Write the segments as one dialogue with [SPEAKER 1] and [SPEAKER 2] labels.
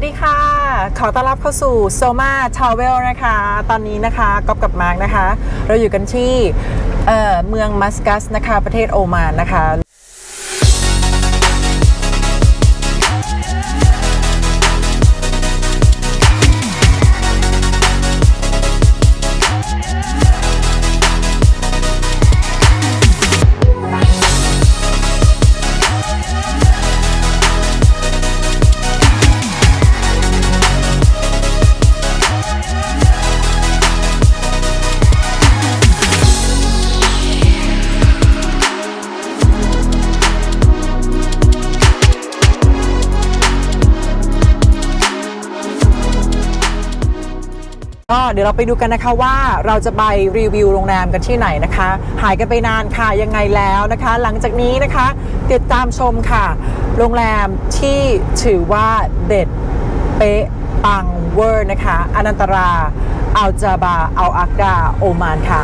[SPEAKER 1] วัสดีค่ะ ขอต้อนรับเข้าสู่ Soma Travel นะคะ ตอนนี้นะคะก๊อฟกับมาร์กนะคะ เราอยู่กันที่เเมืองมัสกัสนะคะ ประเทศโอมานนะคะ ดี๋ยวเราไปดูกันนะคะว่าเราจะไปรีวิวโรงแรมกันที่ไหนนะคะ หายกันไปนานค่ะยังไงแล้วนะคะ หลังจากนี้นะคะ ติดตามชมค่ะ โรงแรมที่ถือว่าเด็ดเป๊ะปังเวอร์นะคะ อนันตราอัลจาบาอัลอักดาโอมานค่ะ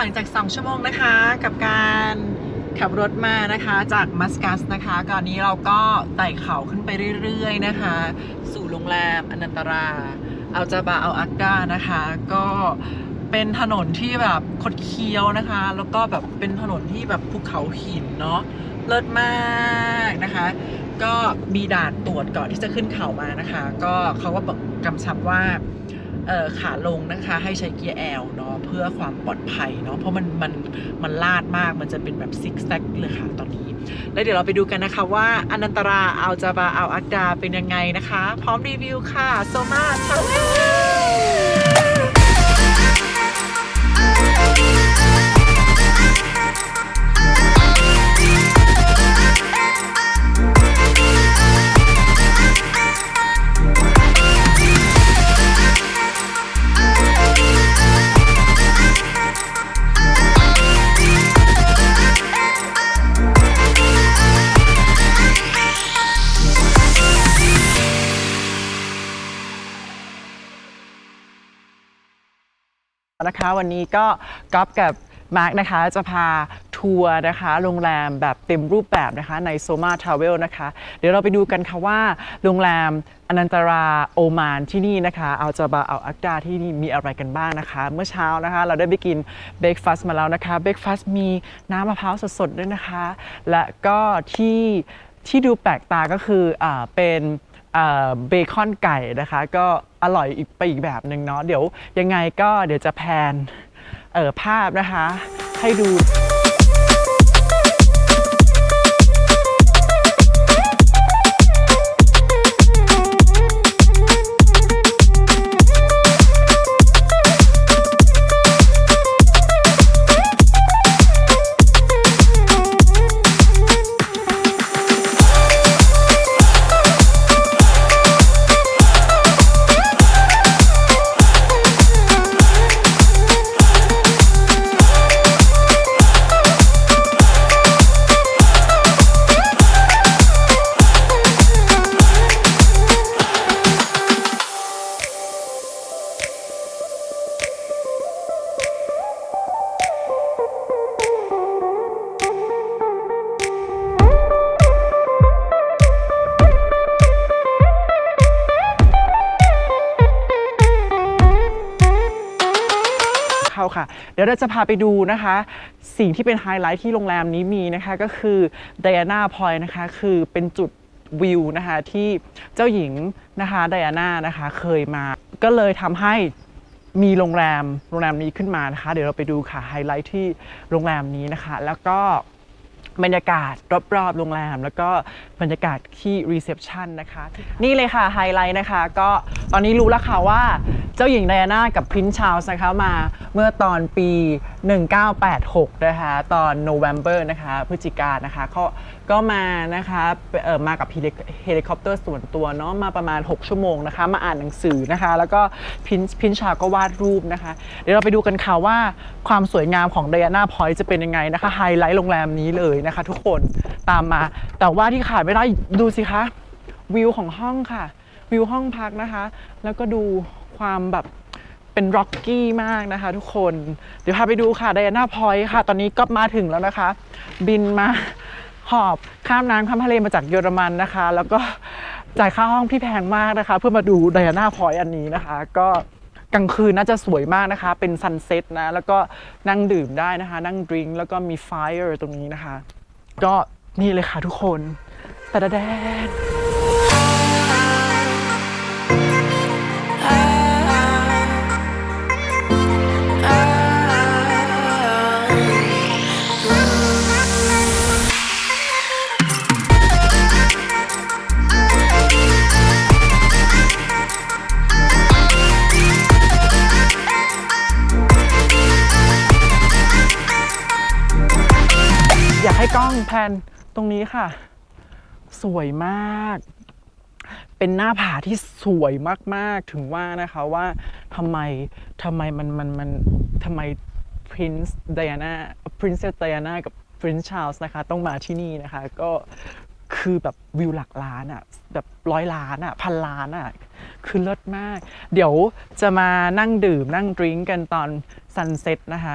[SPEAKER 1] หลังจาก 2 ชั่วโมงนะคะ กับการขับรถมานะคะจากมัสกัสนะคะก่อนนี้เราก็ไต่เขาขึ้นไปเรื่อย ๆ นะคะ สู่โรงแรมอนันตราอัลจาบาอัลอักดานะคะ ก็เป็นถนนที่แบบคดเคี้ยวนะคะ แล้วก็แบบเป็นถนนที่แบบภูเขาหินเนาะเลิศมากนะคะ ก็มีด่านตรวจก่อนที่จะขึ้นเขามานะคะ ก็เขาก็บอกกำชับว่า ขาลงนะคะให้ใช้เกียร์แอลเนาะเพื่อความปลอดภัยเนาะเพราะมันมันมันลาดมากมันจะเป็นแบบซิกแซกเลยค่ะตอนนี้ แล้วเดี๋ยวเราไปดูกันนะคะว่าอนันตราอัลจาบาอัลอักดาเป็นยังไงนะคะ พร้อมรีวิวค่ะโซมาทา นะคะ วันนี้ก็ก๊อฟกับมาร์กนะคะจะพาทัวร์นะคะโรงแรมแบบเต็มรูปแบบนะคะในโซมาทราเวลนะคะ เดี๋ยวเราไปดูกันค่ะว่าโรงแรมอนันตราโอมานที่นี่นะคะเอาจาบาเอาอักดาที่นี่มีอะไรกันบ้างนะคะ เมื่อเช้านะคะ เราได้ไปกินเบรกฟาสต์มาแล้วนะคะเบรกฟาสต์มีน้ำมะพร้าวสดๆด้วยนะคะ และก็ที่ที่ดูแปลกตาก็คืออเป็น เบคอนไก่นะคะ ก็อร่อยอีกไปอีกแบบหนึ่งเนาะเดี๋ยวยังไงก็เดี๋ยวจะแพนภาพนะคะ ให้ดู ดี๋ยวเราจะพาไปดูนะคะ สิ่งที่เป็นไฮไลท์ที่โรงแรมนี้มีนะคะก็คือ Diana Point นะคะ คือเป็นจุดวิวนะคะที่เจ้าหญิงนะคะไดอาน่านะคะเคยมา ก็เลยทำให้มีโรงแรมโรงแรมนี้ขึ้นมานะคะ เดี๋ยวเราไปดูค่ะไฮไลท์ที่โรงแรมนี้นะคะ แล้วก็ บรรยากาศรอบๆโรงแรม แล้วก็บรรยากาศที่รีเซพชันนะคะ นี่เลยค่ะไฮไลท์นะคะ ก็ตอนนี้รู้แล้วค่ะว่าเจ้าหญิงไดอาน่ากับพรินซ์ชาร์ลส์นะคะมาเมื่อตอนปี 1986 นะคะตอนโนเวม ber นะคะพฤศจิกานะคะเขาก็มานะคะเออมากับเฮลิคอปเตอร์ส่วนตัวเนาะมาประมาณ 6 ชั่วโมงนะคะ มาอ่านหนังสือนะคะ แล้วก็พินพินชาก็วาดรูปนะคะ เดี๋ยวเราไปดูกันค่ะว่าความสวยงามของ Diana Point จะเป็นยังไงนะคะไฮไลท์โรงแรมนี้เลยนะคะ ทุกคนตามมา แต่ว่าที่ขาดไม่ได้ดูสิคะวิวของห้องค่ะ วิวห้องพักนะคะ แล้วก็ดูความแบบเป็นร็อกกี้มากนะคะ ทุกคนเดี๋ยวพาไปดูค่ะไดอาน่าพอยต์ค่ะ ตอนนี้ก็มาถึงแล้วนะคะ บินมาหอบข้ามน้ำข้ามทะเลมาจากเยอรมันนะคะ แล้วก็จ่ายค่าห้องที่แพงมากนะคะ เพื่อมาดูไดอาน่าพอยต์อันนี้นะคะ ก็กลางคืนน่าจะสวยมากนะคะ เป็นซันเซ็ตนะ แล้วก็นั่งดื่มได้นะคะ นั่งดริงแล้วก็มีไฟร์ตรงนี้นะคะ ก็นี่เลยค่ะทุกคนแต่แดน นี้ค่ะ สวยมาก เป็นหน้าผาที่สวยมากๆ ถึงว่านะคะว่าทำไมทำไมมันมันมันทำไม Prince Diana Princess Diana กับ Prince Charles นะคะต้องมาที่นี่นะคะ ก็คือแบบวิวหลักล้านอะ่ะแบบร้อยล้านอะ่ะพันล้านอะ่ะคือเลิศมาก เดี๋ยวจะมานั่งดื่มนั่งดริงกันตอนซันเซ็ตนะคะ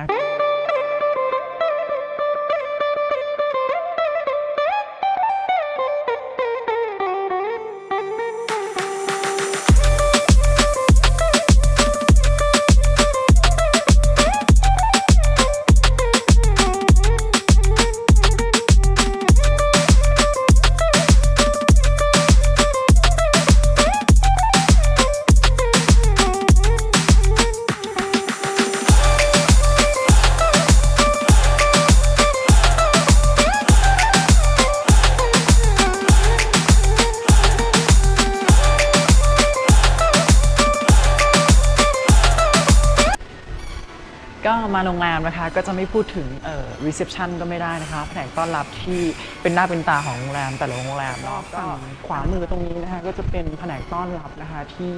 [SPEAKER 1] มาโรงแรมนะคะก็จะไม่พูดถึงเอ่อ reception ก็ไม่ได้นะคะแผนกต้อนรับที่เป็นหน้าเป็นตาของโรงแรมแต่ละโรงแรมเนาะฝั่งขวามือตรงนี้นะคะก็จะเป็นแผนกต้อนรับนะคะที่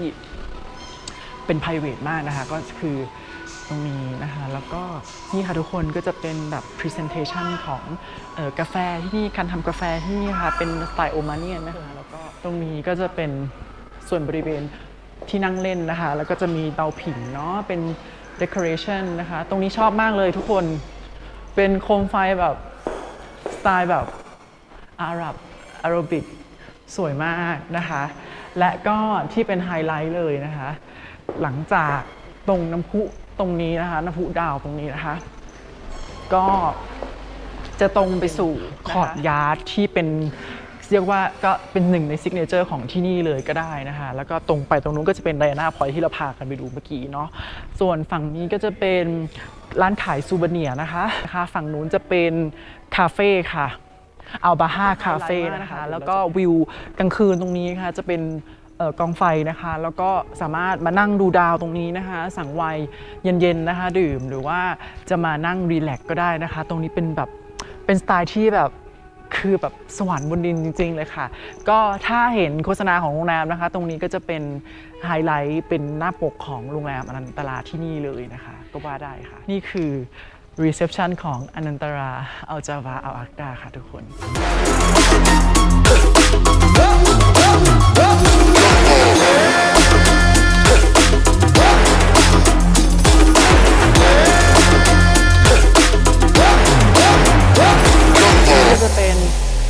[SPEAKER 1] เป็น private มากนะคะ ก็คือตรงนี้นะคะ แล้วก็นี่ค่ะทุกคนก็จะเป็นแบบ presentation ของเออกาแฟที่นี่การทำกาแฟที่นี่ค่ะ เป็นสไตล์โอมาเนียนนะคะแล้วก็ตรงนี้ก็จะเป็นส่วนบริเวณที่นั่งเล่นนะคะ แล้วก็จะมีเตาผิงเนาะเป็น decoration นะคะ ตรงนี้ชอบมากเลยทุกคน เป็นโคมไฟแบบสไตล์แบบอาหรับอาราบิกสวยมากนะคะ และก็ที่เป็นไฮไลท์เลยนะคะ หลังจากตรงน้ำพุตรงนี้นะคะ น้ำพุดาวตรงนี้นะคะ ก็จะตรงไปสู่คอร์ดยาร์ดที่เป็น เรียกว่าก็เป็นหนึ่งในซิกเนเจอร์ของที่นี่เลยก็ได้นะคะแล้วก็ตรงไปตรงนู้นก็จะเป็นไดอาน่าพอยที่เราพากันไปดูเมื่อกี้เนาะส่วนฝั่งนี้ก็จะเป็นร้านขายซูเวเนียร์นะคะนะคะ ฝั่งนู้นจะเป็นคาเฟ่ค่ะอัลบาฮาคาเฟ่นะคะ แล้วก็วิวกลางคืนตรงนี้ค่ะจะเป็นเอ่อกองไฟนะคะ แล้วก็สามารถมานั่งดูดาวตรงนี้นะคะ สั่งไวน์เย็นๆนะคะ ดื่มหรือว่าจะมานั่งรีแลกซ์ก็ได้นะคะ ตรงนี้เป็นแบบเป็นสไตล์ที่แบบ คือแบบสวรรค์บนดินจริง ๆ เลยค่ะ ก็ถ้าเห็นโฆษณาของโรงแรมนะคะ ตรงนี้ก็จะเป็นไฮไลท์เป็นหน้าปกของโรงแรมอนันตราที่นี่เลยนะคะ ก็ว่าได้ค่ะ นี่คือรีเซพชันของอนันตราอัลจาวาอัลอักดาค่ะทุกคน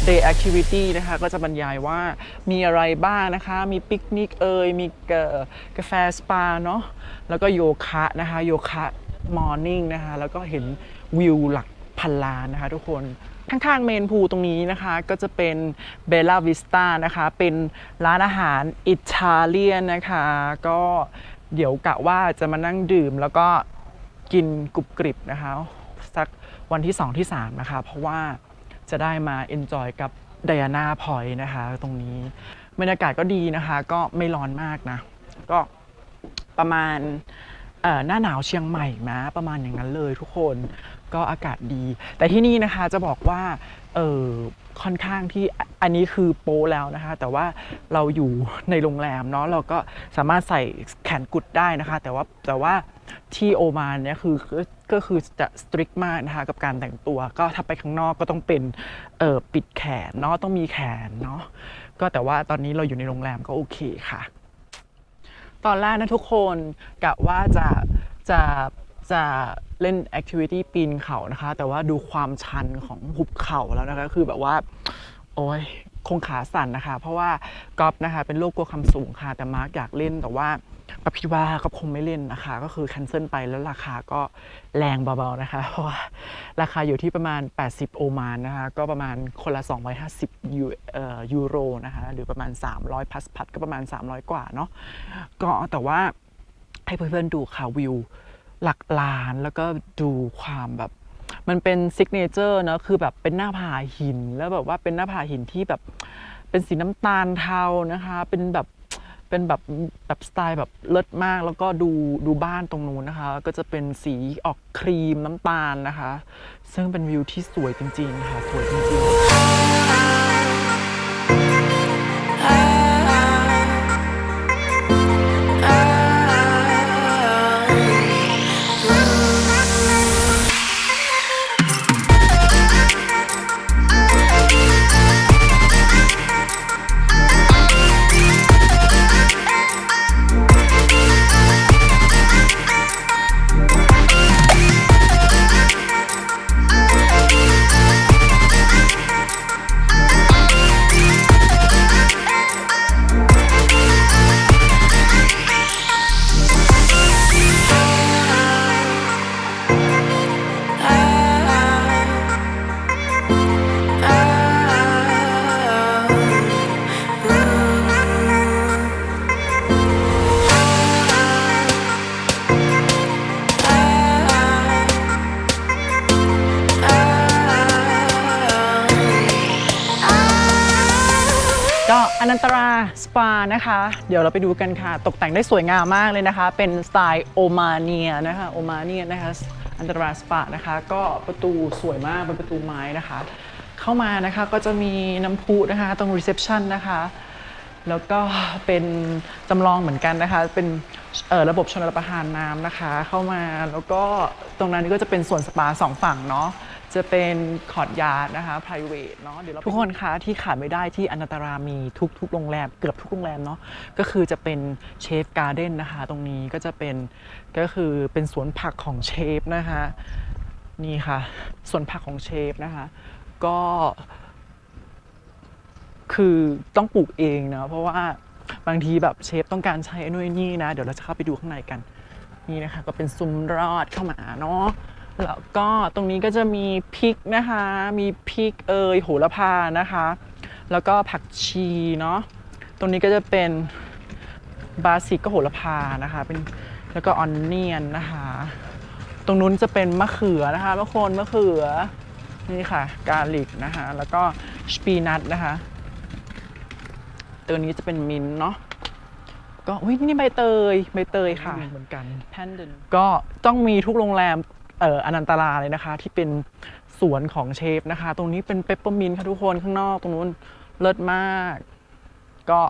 [SPEAKER 1] day activity นะคะก็จะบรรยายว่ามีอะไรบ้างนะคะ มีปิกนิกเอ่ยมีกาแฟสปาเนาะแล้วก็โยคะนะคะโยคะมอร์นิ่งนะคะแล้วก็เห็นวิวหลักพันล้านนะคะทุกคนข้างๆเมนพูลตรงนี้นะคะก็จะเป็นเบล l าวิสตานะคะเป็นร้านอาหารอิตาเลียนนะคะ ก็เดี๋ยวกะว่าจะมานั่งดื่มแล้วก็กินกรุบกริบนะคะสักวันที่ 2 ที่ 3 นะคะ เพราะว่า จะได้มา enjoy กับ Diana Point นะคะ ตรงนี้บรรยากาศก็ดีนะคะ ก็ไม่ร้อนมากนะ ก็ประมาณหน้าหนาวเชียงใหม่นะประมาณอย่างนั้นเลยทุกคนก็อากาศดี แต่ที่นี่นะคะจะบอกว่าเออค่อนข้างที่อันนี้คือโปแล้วนะคะ แต่ว่าเราอยู่ในโรงแรมเนาะเราก็สามารถใส่แขนกุดได้นะคะ แต่ว่าแต่ว่า ที่โอมานเนี่ยคือก็คือจะสตริกมากนะคะกับการแต่งตัว ก็ถ้าไปข้างนอกก็ต้องเป็นเออปิดแขนเนาะต้องมีแขนเนาะก็แต่ว่าตอนนี้เราอยู่ในโรงแรมก็โอเคค่ะ ตอนแรกนะทุกคนกะว่าจะจะจะเล่นแอคทิวิตี้ปีนเขานะคะ แต่ว่าดูความชันของหุบเขาแล้วนะคะ คือแบบว่า โอ้ยคงขาสั่นนะคะ เพราะว่ากอล์ฟนะคะ เป็นโรคกลัวความสูงค่ะ แต่มาร์กอยากเล่นแต่ว่า ก็คิดว่าก็คงไม่เล่นนะคะ ก็คือแคนเซิลไปแล้วราคาก็แรงเบาๆนะคะ เพราะว่าราคาอยู่ที่ประมาณ 80 โอมานนะคะ ก็ประมาณคนละ 250ยูเอ่อยูโรนะคะ หรือประมาณ 300พัสพัดก็ประมาณ 300 กว่าเนาะก็แต่ว่าให้เพื่อนๆดูค่ะวิวหลักล้านแล้วก็ดูความแบบมันเป็นซิกเนเจอร์เนอะคือแบบเป็นหน้าผาหินแล้วแบบว่าเป็นหน้าผาหินที่แบบเป็นสีน้ำตาลเทานะคะ เป็นแบบ เป็นแบบแบบสไตล์แบบเลิศมาก แล้วก็ดูดูบ้านตรงนู้นนะคะ ก็จะเป็นสีออกครีมน้ำตาลนะคะ ซึ่งเป็นวิวที่สวยจริงๆค่ะ สวยจริงๆ สปานะคะ เดี๋ยวเราไปดูกันค่ะ ตกแต่งได้สวยงามมากเลยนะคะ เป็นสไตล์โอมาเนียนะคะโอมาเนียนะคะอันตราสปานะคะ ก็ประตูสวยมากเป็นประตูไม้นะคะ เข้ามานะคะก็จะมีน้ำพุนะคะ ตรงรีเซพชันนะคะ แล้วก็เป็นจำลองเหมือนกันนะคะ เป็นระบบชนรับประทานน้ำนะคะ เข้ามาแล้วก็ตรงนั้นก็จะเป็นส่วนสปาสองฝั่งเนาะ จะเป็นคอร์ดยาร์ดนะคะ private เนาะเดี๋ยวเราทุกคนคะที่ขาดไม่ได้ที่อนันตรามีทุกทุกโรงแรมเกือบทุกโรงแรมเนาะก็คือจะเป็นเชฟการ์เด้นนะคะ ตรงนี้ก็จะเป็นก็คือเป็นสวนผักของเชฟนะคะ นี่ค่ะสวนผักของเชฟนะคะ ก็คือต้องปลูกเองนะ เพราะว่าบางทีแบบเชฟต้องการใช้อนู่นนี่นะ เดี๋ยวเราจะเข้าไปดูข้างในกัน นี่นะคะ ก็เป็นซุ้มรอดเข้ามาเนาะ แล้วก็ตรงนี้ก็จะมีพริกนะคะ มีพริกเอยโหระพานะคะ แล้วก็ผักชีเนาะ ตรงนี้ก็จะเป็นบาสิกก็โหระพานะคะ เป็นแล้วก็ออนเนียนนะคะ ตรงนู้นจะเป็นมะเขือนะคะทุกคนมะเขือ นี่ค่ะ กาลิกนะคะ แล้วก็สปีนัทนะคะ ตัวนี้จะเป็นมินท์เนาะก็อุ้ยนี่ใบเตยใบเตยค่ะเหมือนกันแพนเดนก็ต้องมีทุกโรงแรมเอ่ออนันตราเลยนะคะ ที่เป็นสวนของเชฟนะคะ ตรงนี้เป็นเปปเปอร์มินค่ะทุกคนข้างนอกตรงนู้นเลิศมาก ก็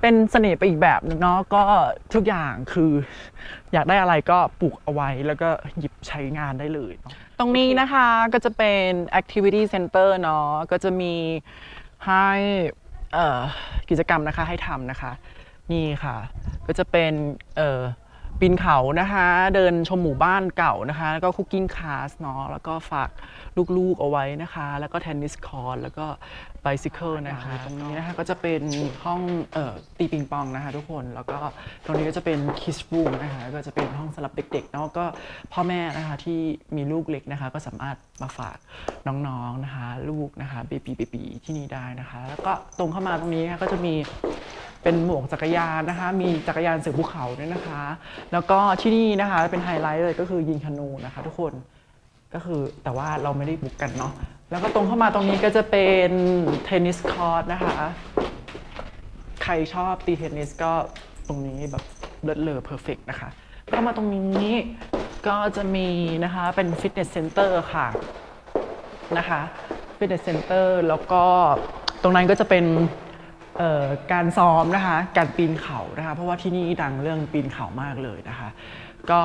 [SPEAKER 1] เป็นเสน่ห์ไปอีกแบบนึงเนาะก็ทุกอย่างคืออยากได้อะไรก็ปลูกเอาไว้แล้วก็หยิบใช้งานได้เลย ตรงนี้นะคะก็จะเป็น activity center เนาะก็จะมีให้กิจกรรมนะคะให้ทำนะคะ นี่ค่ะ ก็จะเป็นเอ่อ ปีนเขานะคะ เดินชมหมู่บ้านเก่านะคะ แล้วก็คุกกิ้งคลาสเนาะแล้วก็ฝากลูกๆเอาไว้นะคะ แล้วก็เทนนิสคอร์ตแล้วก็ ไบซิเคิลนะคะตรงนี้นะคะก็จะเป็นห้องเอ่อตีปิงปองนะคะทุกคนแล้วก็ตรงนี้ก็จะเป็นคิสบูมนะคะก็จะเป็นห้องสำหรับเด็กๆเนาะก็พ่อแม่นะคะที่มีลูกเล็กนะคะ ก็สามารถมาฝากน้องๆนะคะลูกนะคะเบบีเบบีที่นี่ได้นะคะ แล้วก็ตรงเข้ามาตรงนี้นะคะก็จะมีเป็นหมวกจักรยานนะคะ มีจักรยานเสือภูเขาด้วยนะคะ แล้วก็ที่นี่นะคะเป็นไฮไลท์เลยก็คือยิงธนูนะคะ ทุกคน ก็คือแต่ว่าเราไม่ได้บุกกันเนาะแล้วก็ตรงเข้ามาตรงนี้ก็จะเป็นเทนนิสคอร์ตนะคะ ใครชอบตีเทนนิสก็ตรงนี้แบบเลิศเลอเพอร์เฟกนะคะเข้ามาตรงนี้ก็จะมีนะคะเป็นฟิตเนสเซ็นเตอร์ค่ะนะคะฟิตเนสเซ็นเตอร์แล้วก็ตรงนั้นก็จะเป็นการซ้อมนะคะ การปีนเขานะคะ เพราะว่าที่นี่ดังเรื่องปีนเขามากเลยนะคะ ก็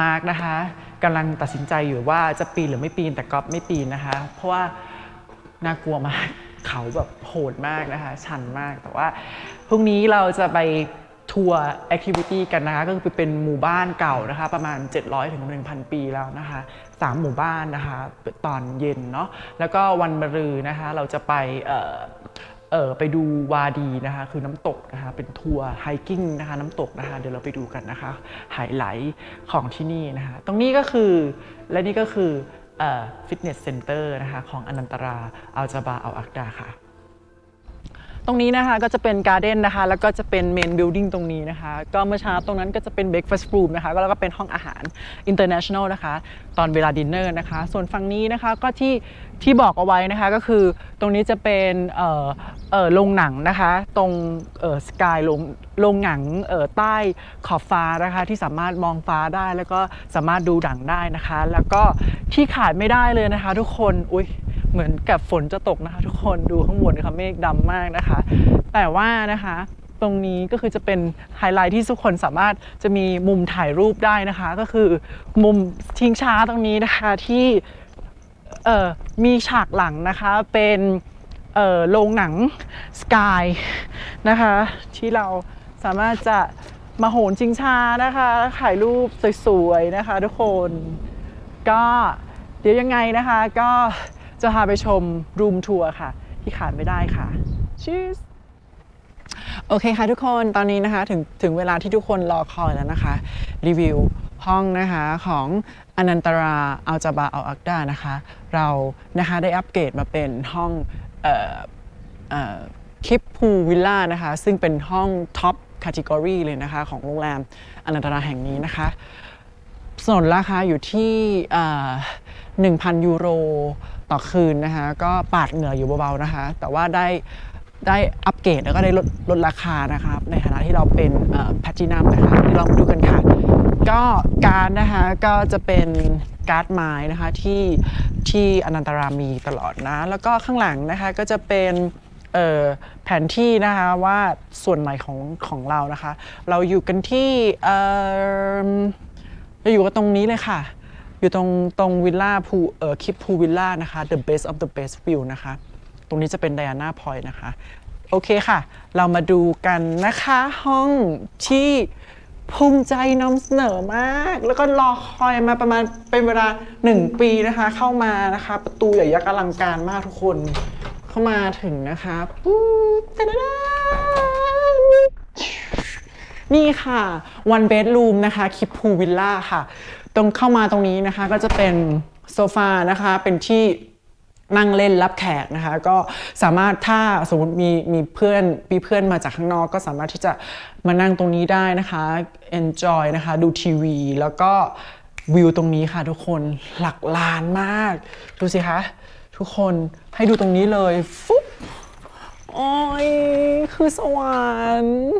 [SPEAKER 1] มาร์กนะคะ กำลังตัดสินใจอยู่ว่าจะปีนหรือไม่ปีนแต่ก็ไม่ปีนนะคะ เพราะว่าน่ากลัวมากเขาแบบโหดมากนะคะ ชันมากแต่ว่าพรุ่งนี้เราจะไปทัวร์แอคทิวิตี้กันนะคะ ก็คือไปเป็นหมู่บ้านเก่านะคะ ประมาณ 700ถึง1,000 ปีแล้วนะคะสามหมู่บ้านนะคะ ตอนเย็นเนาะแล้วก็วันมะรืนนะคะ เราจะไป เออไปดูวาดีนะคะคือน้ำตกนะคะเป็นทัวร์ไฮกิ้งนะคะน้ำตกนะคะเดี๋ยวเราไปดูกันนะคะไฮไลท์ของที่นี่นะคะตรงนี้ก็คือและนี่ก็คือฟิตเนสเซ็นเตอร์นะคะของอนันตราอัลจาบาอัลอักดาค่ะ ตรงนี้นะคะก็จะเป็นการ์เด้นนะคะแล้วก็จะเป็นเมนบิลดิ่งตรงนี้นะคะ ก็เมื่อเช้าตรงนั้นก็จะเป็นเบรกฟาสต์รูมนะคะแล้วก็เป็นห้องอาหาร International นะคะ ตอนเวลาดินเนอร์นะคะ ส่วนฝั่งนี้นะคะก็ที่ ที่บอกเอาไว้นะคะก็คือตรงนี้จะเป็นโรงหนังนะคะ ตรงสกายโรงโรงหนังใต้ขอบฟ้านะคะที่สามารถมองฟ้าได้แล้วก็สามารถดูหนังได้นะคะ แล้วก็ที่ขาดไม่ได้เลยนะคะ ทุกคนอุ้ยเหมือนกับฝนจะตกนะคะ ทุกคนดูข้างบนนะคะเมฆดำมากนะคะ แต่ว่านะคะตรงนี้ก็คือจะเป็นไฮไลท์ที่ทุกคนสามารถจะมีมุมถ่ายรูปได้นะคะ ก็คือมุมทิ้งช้าตรงนี้นะคะที่ เอ่อมีฉากหลังนะคะเป็นเอ่อโรงหนังสกายนะคะที่เราสามารถจะมาโหนชิงช้านะคะถ่ายรูปสวยๆนะคะทุกคนก็เดี๋ยวยังไงนะคะก็จะพาไปชมรูมทัวร์ค่ะ ที่ขาดไม่ได้ค่ะ Cheers โอเคค่ะทุกคนตอนนี้นะคะถึงถึงเวลาที่ทุกคนรอคอยแล้วนะคะ รีวิวห้องนะคะของ อนันตราอัลจาบาอัลอักดานะคะ เรานะคะได้อัปเกรดมาเป็นห้องเอ่อคิปพูวิลล่านะคะ ซึ่งเป็นห้องท็อปค a t e g o r y เลยนะคะ ของโรงแรมอนันตราแห่งนี้นะคะส่วนราคาอยู่ที่อ่า1,000 ยูโรต่อคืนนะคะ ก็ปาดเหงื่ออยู่เบาๆนะคะ แต่ว่าได้ได้อัปเกรดแล้วก็ได้ลดลดราคานะครับ ในฐานะที่เราเป็นแพทินัมนะคะเดี๋ยวเรามาดูกันค่ะ ก็การดนะคะก็จะเป็นการ์ดไม้นะคะที่ที่อนันตรามีตลอดนะ แล้วก็ข้างหลังนะคะก็จะเป็นแผนที่นะคะว่าส่วนไหนของของเรานะคะ เราอยู่กันที่เอ่อเราอยู่กันตรงนี้เลยค่ะ อยู่ตรงตรงวิลล่าพูเอ่อคิปพูวิลล่านะคะ the best of the best view นะคะ ตรงนี้จะเป็นไดอาน่าพอยนะคะ โอเคค่ะ เรามาดูกันนะคะห้องที่ ภูมิใจนำเสนอมาก แล้วก็รอคอยมาประมาณเป็นเวลา 1 ปีนะคะ เข้ามานะคะ ประตูใหญ่ยักษ์อลังการมากทุกคน เข้ามาถึงนะคะปุ๊บตะดาดานี่ค่ะ one bedroom นะคะคิปพูวิลล่าค่ะ ตรงเข้ามาตรงนี้นะคะก็จะเป็นโซฟานะคะเป็นที่ นั่งเล่นรับแขกนะคะก็สามารถถ้าสมมติมีมีเพื่อนมีเพื่อนมาจากข้างนอกก็สามารถที่จะมานั่งตรงนี้ได้นะคะ enjoy นะคะดูทีวี แล้วก็วิวตรงนี้ค่ะทุกคนหลักล้านมาก ดูสิคะทุกคนให้ดูตรงนี้เลยฟุ๊บโอ้ยคือสวรรค์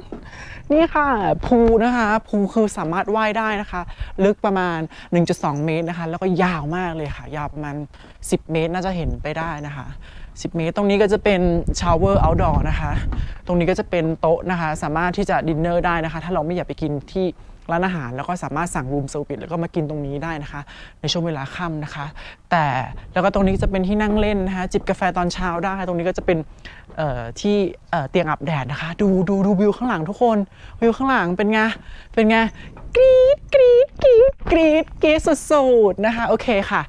[SPEAKER 1] นี่ค่ะภูนะคะภูคือสามารถว่ายได้นะคะ ลึกประมาณ 1.2 เมตรนะคะ แล้วก็ยาวมากเลยค่ะ ยาวประมาณ 10 เมตรน่าจะเห็นไปได้นะคะ 10 เมตร ตรงนี้ก็จะเป็นชาวเวอร์เอาท์ดอร์นะคะ ตรงนี้ก็จะเป็นโต๊ะนะคะ สามารถที่จะดินเนอร์ได้นะคะ ถ้าเราไม่อยากไปกินที่ ร้านอาหาร แล้วก็สามารถสั่งรูมเซอร์วิสแล้วก็มากินตรงนี้ได้นะคะ ในช่วงเวลาค่ำนะคะ แต่แล้วก็ตรงนี้จะเป็นที่นั่งเล่นนะคะจิบกาแฟตอนเช้าได้ ตรงนี้ก็จะเป็นที่เตียงอาบแดดนะคะ ดูดูดูวิวข้างหลังทุกคนวิวข้างหลังเป็นไงเป็นไงกรี๊ดกรี๊ดกรี๊ดกรี๊ดกรี๊ดสุดๆนะคะโอเคค่ะ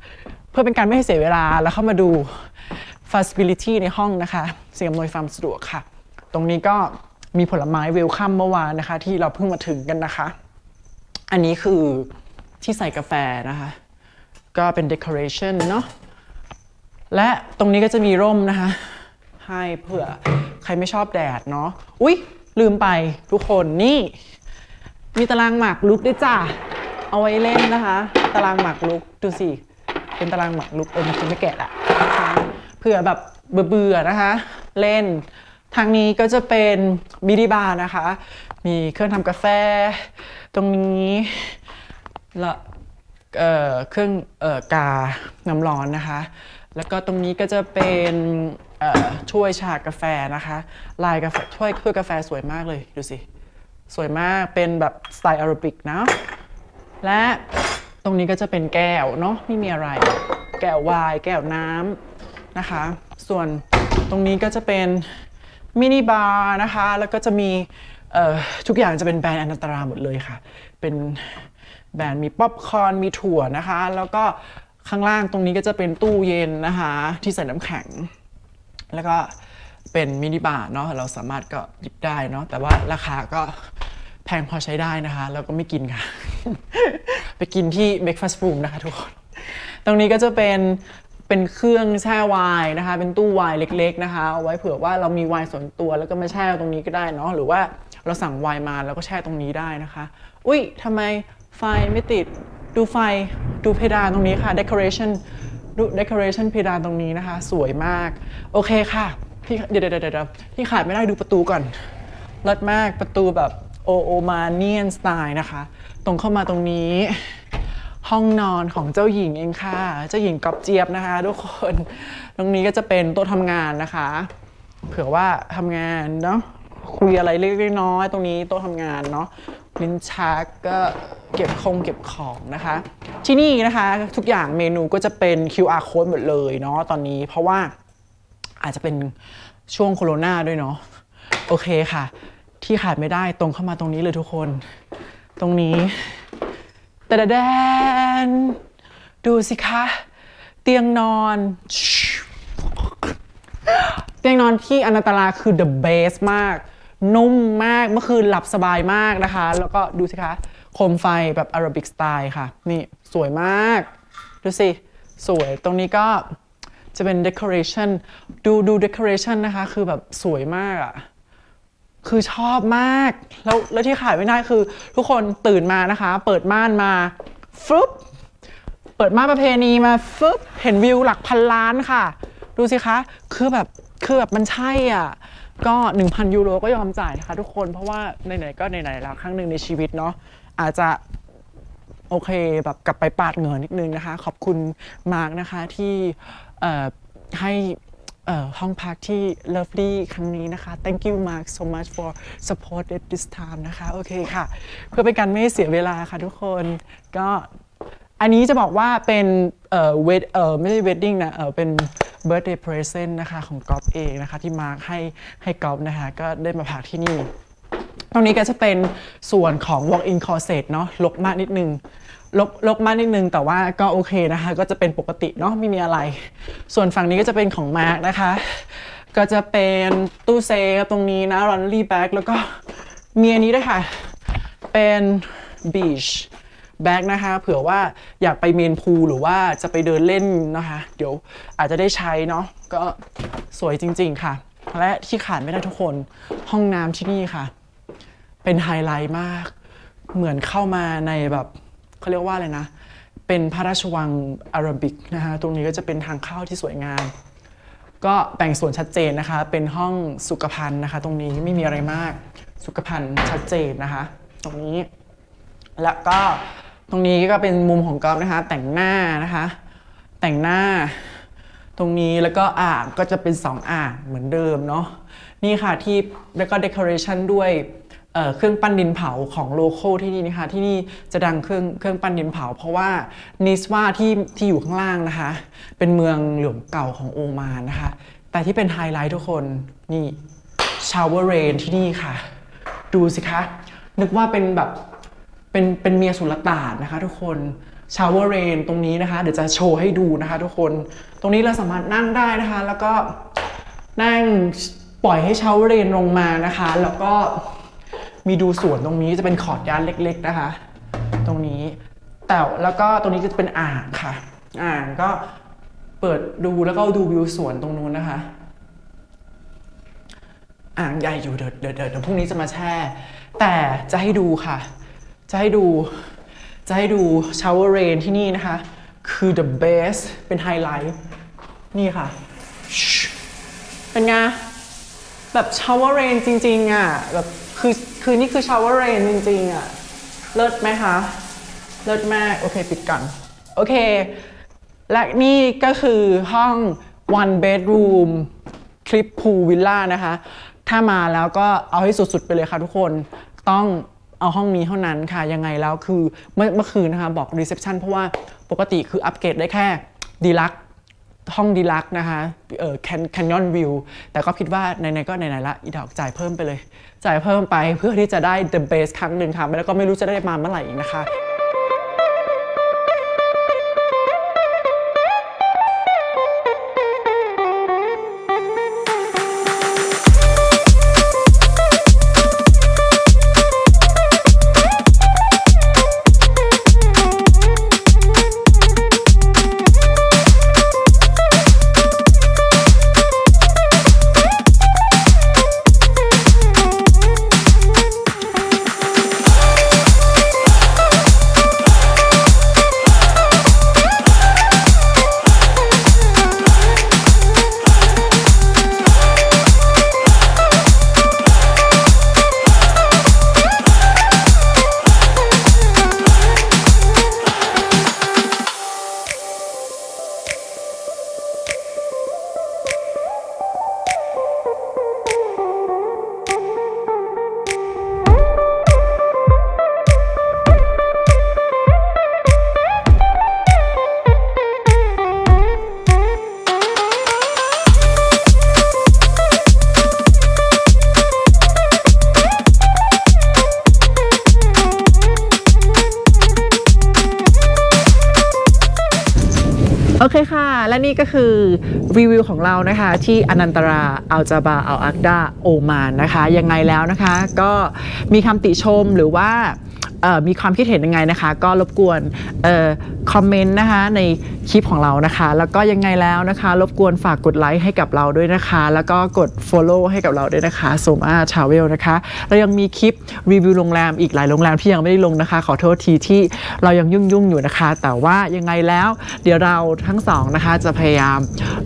[SPEAKER 1] เพื่อเป็นการไม่ให้เสียเวลาแล้วเข้ามาดู facility ในห้องนะคะเสิ่งอำนวยความสะดวกค่ะ ตรงนี้ก็มีผลไม้เวลคัมเมื่อวานนะคะ ที่เราเพิ่งมาถึงกันนะคะ อันนี้คือที่ใส่กาแฟนะคะ ก็เป็น decoration เนาะและตรงนี้ก็จะมีร่มนะคะ ให้เผื่อใครไม่ชอบแดดเนาะอุ๊ย ลืมไปทุกคนนี่ มีตารางหมากรุกด้วยจ้ะเอาไว้เล่นนะคะ ตารางหมากรุกดูสิเป็นตารางหมากรุกเออมันคือไม่แกะละนะคะเผื่อแบบเบื่อๆนะคะ เล่นทางนี้ก็จะเป็นมินิบาร์นะคะ มีเครื่องทำกาแฟ ตรงนี้และเอ่อเครื่องเอ่อกาน้ำร้อนนะคะ แล้วก็ตรงนี้ก็จะเป็นเอ่อถ้วยชากาแฟนะคะ ลายกาแฟถ้วยถ้วยกาแฟสวยมากเลยดูสิ สวยมากเป็นแบบสไตล์อาราบิกนะและตรงนี้ก็จะเป็นแก้วเนาะไม่มีอะไร แก้ววน์แก้วน้ำนะคะ ส่วนตรงนี้ก็จะเป็นมินิบาร์นะคะ แล้วก็จะมี ทุกอย่างจะเป็นแบรนด์อนันตราหมดเลยค่ะ เป็นแบรนด์มีป๊อปคอร์นมีถั่วนะคะ แล้วก็ข้างล่างตรงนี้ก็จะเป็นตู้เย็นนะคะ ที่ใส่น้ำแข็ง แล้วก็เป็นมินิบาร์เนาะเราสามารถก็หยิบได้เนาะแต่ว่าราคาก็แพงพอใช้ได้นะคะ แล้วก็ไม่กินค่ะ ไปกินที่ breakfast room นะคะทุกคน ตรงนี้ก็จะเป็นเป็นเครื่องแช่ไวน์นะคะ เป็นตู้ไวน์เล็ก ๆ นะคะเอาไว้เผื่อว่าเรามีไวน์ส่วนตัวแล้วก็มาแช่ตรงนี้ก็ได้เนาะหรือว่า เราสั่งไวน์มาแล้วก็แช่ตรงนี้ได้นะคะ อุ้ยทำไมไฟไม่ติด ดูไฟ ดูเพดานตรงนี้ค่ะ decoration ดู decoration เพดานตรงนี้นะคะ สวยมาก โอเคค่ะพี่เดี๋ยวเดี๋ยวเดี๋ยวที่ขาดไม่ได้ดูประตูก่อนเลิศมากประตูแบบโอโอมาเนียนสไตล์นะคะ ตรงเข้ามาตรงนี้ ห้องนอนของเจ้าหญิงเองค่ะ เจ้าหญิงกอบเจี๊ยบนะคะทุกคน ตรงนี้ก็จะเป็นโต๊ะทำงานนะคะ เผื่อว่าทำงานเนาะ คุยอะไรเล็กๆน้อยๆตรงนี้โต๊ะทำงานเนาะลิ้นชักก็เก็บคงเก็บของนะคะ ที่นี่นะคะทุกอย่างเมนูก็จะเป็น QR code หมดเลยเนาะตอนนี้ เพราะว่าอาจจะเป็นช่วงโควิดด้วยเนาะโอเคค่ะ ที่ขาดไม่ได้ตรงเข้ามาตรงนี้เลยทุกคน ตรงนี้แต่แดน ดูสิคะ เตียงนอน เตียงนอนที่อนันตราคือ the best มาก นุ่มมากเมื่อคืนหลับสบายมากนะคะ แล้วก็ดูสิคะ โคมไฟแบบอาราบิกสไตล์ค่ะ นี่สวยมาก ดูสิ สวยตรงนี้ก็จะเป็น decoration ดูดู decoration นะคะ คือแบบสวยมากอะคือชอบมาก แล้วแล้วที่ขายไม่ได้คือ ทุกคนตื่นมานะคะ เปิดม่านมาฟึบเปิดม่านประเพณีมาฟึบเห็นวิวหลักพันล้านค่ะ ดูสิคะ คือแบบคือแบบมันใช่อะ ก็ 1,000 ยูโรก็ยอมจ่ายนะคะทุกคนเพราะว่าไหนๆก็ไหนๆแล้วครั้งหนึ่งในชีวิตเนาะอาจจะโอเคแบบกลับไปปาดเหงื่อนิดนึงนะคะ ขอบคุณมาร์กนะคะที่ให้ห้องพักที่ lovely ครั้งนี้นะคะ thank you Mark so much for support at this time นะคะ โอเคค่ะ เพื่อเป็นการไม่เสียเวลาค่ะทุกคนก็อันนี้จะบอกว่าเป็นเอ่อเวดเอ่อไม่ใช่ wedding นะเออเป็น birthday present นะคะของก๊อฟเองนะคะที่มาร์กให้ให้ก๊อฟนะคะก็ได้มาพักที่นี่ ตรงนี้ก็จะเป็นส่วนของ walk-in closet เนาะลกมากนิดนึงลกลกมากนิดนึงแต่ว่าก็โอเคนะคะ ก็จะเป็นปกติเนาะไม่มีอะไร ส่วนฝั่งนี้ก็จะเป็นของมาร์กนะคะ ก็จะเป็นตู้เซฟตรงนี้นะ laundry bag แล้วก็มีอันนี้ด้วยค่ะ เป็นบีช beach bag นะคะเผื่อว่าอยากไปเมนพูลหรือว่าจะไปเดินเล่นนะคะเดี๋ยวอาจจะได้ใช้เนาะก็สวยจริง ๆ ค่ะ และที่ขาดไม่ได้ทุกคนห้องน้ำที่นี่ค่ะ เป็นไฮไลท์มาก เหมือนเข้ามาในแบบเขาเรียกว่าอะไรนะ เป็นพระราชวังอาราบิกนะคะตรงนี้ก็จะเป็นทางเข้าที่สวยงามก็แบ่งส่วนชัดเจนนะคะ เป็นห้องสุขภัณฑ์นะคะ ตรงนี้ไม่มีอะไรมาก สุขภัณฑ์ชัดเจนนะคะ ตรงนี้ แล้วก็ ตรงนี้ก็เป็นมุมของกอล์ฟนะคะ แต่งหน้านะคะ แต่งหน้า ตรงนี้แล้วก็อ่างก็จะเป็น 2 อ่างเหมือนเดิมเนาะนี่ค่ะที่แล้วก็เด o อเรชันด้วยเเครื่องปั้นดินเผาของโลโก้ที่นี่นะคะ ที่นี่จะดังเครื่องเครื่องปั้นดินเผา เพราะว่านิสวาที่ที่อยู่ข้างล่างนะคะ เป็นเมืองหลวงเก่าของโอมานนะคะ แต่ที่เป็นไฮไลท์ทุกคนนี่ชาวเวอร์เรนที่นี่ค่ะ ดูสิคะ นึกว่าเป็นแบบ เป็นเป็นเมียสุลต่านนะคะ ทุกคนชาวเวอร์เรนตรงนี้นะคะ เดี๋ยวจะโชว์ให้ดูนะคะ ทุกคนตรงนี้เราสามารถนั่งได้นะคะ แล้วก็นั่งปล่อยให้ชาวเวอร์เรนลงมานะคะ แล้วก็มีดูสวนตรงนี้จะเป็นขอดยานเล็ก ๆนะคะ ตรงนี้แต่แล้วก็ตรงนี้ก็จะเป็นอ่างค่ะ อ่างก็เปิดดูแล้วก็ดูวิวสวนตรงนู้นนะคะ อ่างใหญ่อยู่เดี๋ยวเดี๋ยวเดี๋ยวเดี๋ยวพรุ่งนี้จะมาแช่ แต่จะให้ดูค่ะ จะให้ดู จะให้ดูชาวเวอร์เรนที่นี่นะคะ คือ the best เป็นไฮไลท์ นี่ค่ะ เป็นไง แบบชาวเวอร์เรนจริง ๆ อะ แบบคือ คือนี่คือชาวเวอร์เรนจริง ๆ อะ เลิศไหมคะ เลิศมาก โอเค ปิดก่อน โอเค และนี่ก็คือห้อง one bedroom คลิปพูวิลล่านะคะ ถ้ามาแล้วก็เอาให้สุด ๆ ไปเลยค่ะทุกคน ต้อง เอาห้องนี้เท่านั้นค่ะยังไงแล้วคือเมื่อเมื่อคืนนะคะบอกรีเซพชันเพราะว่าปกติคืออัปเกรดได้แค่ดีลักห้องดีลักนะคะเออแคนแคนยอนวิวแต่ก็คิดว่าไหนๆก็ไหนๆละอีดอกจ่ายเพิ่มไปเลย จ่ายเพิ่มไปเพื่อที่จะได้เดอะเบสครั้งหนึ่งค่ะแล้วก็ไม่รู้จะได้มาเมื่อไหร่อีกนะคะ ก็คือรีวิวของเรานะคะที่อนันตราอัลจาบาอัลอักดาโอมานนะคะยังไงแล้วนะคะก็มีคำติชมหรือว่ามีความคิดเห็นยังไงนะคะ ก็รบกวนคอมเมนต์นะคะในคลิปของเรานะคะ แล้วก็ยังไงแล้วนะคะ รบกวนฝากกดไลค์ให้กับเราด้วยนะคะ แล้วก็กด Follow ให้กับเราด้วยนะคะโซมาชาเวลนะคะ เรายังมีคลิปรีวิวโรงแรมอีกหลายโรงแรมที่ยังไม่ได้ลงนะคะ ขอโทษทีที่เรายังยุ่งๆอยู่นะคะ แต่ว่ายังไงแล้วเดี๋ยวเราทั้งสองนะคะจะพยายาม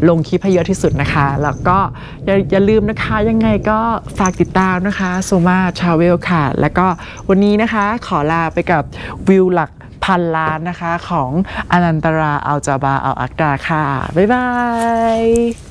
[SPEAKER 1] ลงคลิปให้เยอะที่สุดนะคะ แล้วก็อย่าอย่าลืมนะคะยังไงก็ฝากติดตามนะคะโซมาชาเวลค่ะ แล้วก็วันนี้นะคะขอลาไปกับวิวหลัก พันล้านนะคะของอนันตราอัลจาบาอัลอักดาค่ะ บ๊ายบาย